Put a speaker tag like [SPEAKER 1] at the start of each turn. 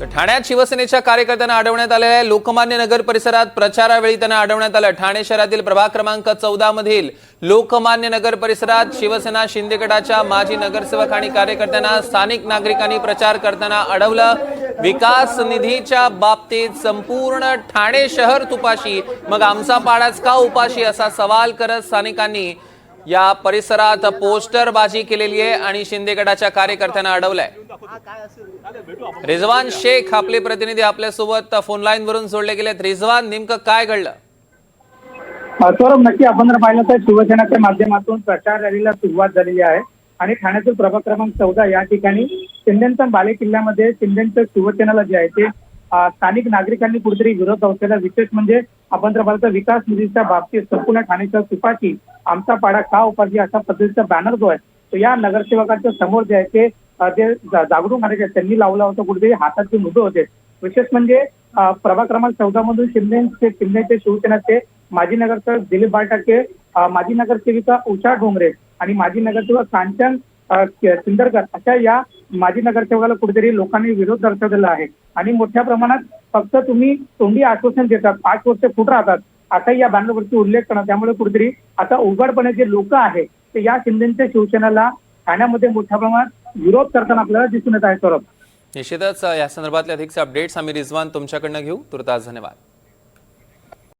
[SPEAKER 1] तर ठाण्यात शिवसेनेच्या कार्यकर्त्यांना अडवण्यात आलेल्या आहे. लोकमान्य नगर परिसरात प्रचारावेळी त्यांना अडवण्यात आलं. ठाणे शहरातील प्रभाग क्रमांक चौदा मधील लोकमान्य नगर परिसरात शिवसेना शिंदे गटाच्या माजी नगरसेवक आणि कार्यकर्त्यांना स्थानिक नागरिकांनी प्रचार करताना अडवलं. विकास निधीच्या बाबतीत संपूर्ण ठाणे शहर तुपाशी. मग आमचा पाडाच का उपाशी असा सवाल करत स्थानिकांनी या परिसरात पोस्टरबाजी केलेली आहे आणि शिंदे गटाच्या कार्यकर्त्यांना अडवलंय. रिझवान शेख आपले प्रतिनिधी आपल्यासोबत फोन लाईन वरून सोडले गेलेत. रिझवान नेमकं काय घडलं?
[SPEAKER 2] सौरभ नक्की आपण जर पाहिलं तर शिवसेनाच्या माध्यमातून प्रचार रॅलीला सुरुवात झालेली आहे. आणि ठाण्यातील प्रभाग क्रमांक चौदा या ठिकाणी शिंदेच्या बाले किल्ल्यामध्ये शिंदेचं शिवसेनेला जे आहे ते स्थानिक नागरिकांनी कुठेतरी विरोध दर्शवला विशेष म्हणजे आपण जर पाहिलं तर विकास निधीच्या बाबतीत संपूर्ण ठाण्याच्या सुपाची आमचा पाडा का उपाशी अशा पद्धतीचा बॅनर जो आहे तो या नगरसेवकांच्या समोर जे आहे ते जे जागरूक नागरिक त्यांनी लावला होता कुठेतरी हातात जे मुद्दे होते. विशेष म्हणजे प्रभाग क्रमांक चौदा मधून शिंदे शिंदेचे शिवसेनाचे माजी नगरसेवक दिलीप बाळटाके माजी नगरसेविका उषा डोंगरे आणि माजी नगरसेवक कांचन सिंदरकर अशा या माजी नगरसेवकाला कुठेतरी लोकांनी विरोध दर्शवलेला आहे. आणि मोठ्या प्रमाणात फक्त तुम्ही तोंडी आश्वासन देतात पाच वर्ष कुठं राहतात. असाही या बॅनरवरती उल्लेख करणार त्यामुळे कुठेतरी आता उघडपणे जे लोक आहेत ते या शिंदेच्या शिवसेनेला ठाण्यामध्ये मोठ्या प्रमाणात विरोध करताना आपल्याला दिसून येत आहे सौरभ.
[SPEAKER 1] निश्चितच या संदर्भातले अधिकचे अपडेट्स आम्ही रिझवान तुमच्याकडनं घेऊ. तुर्तास धन्यवाद.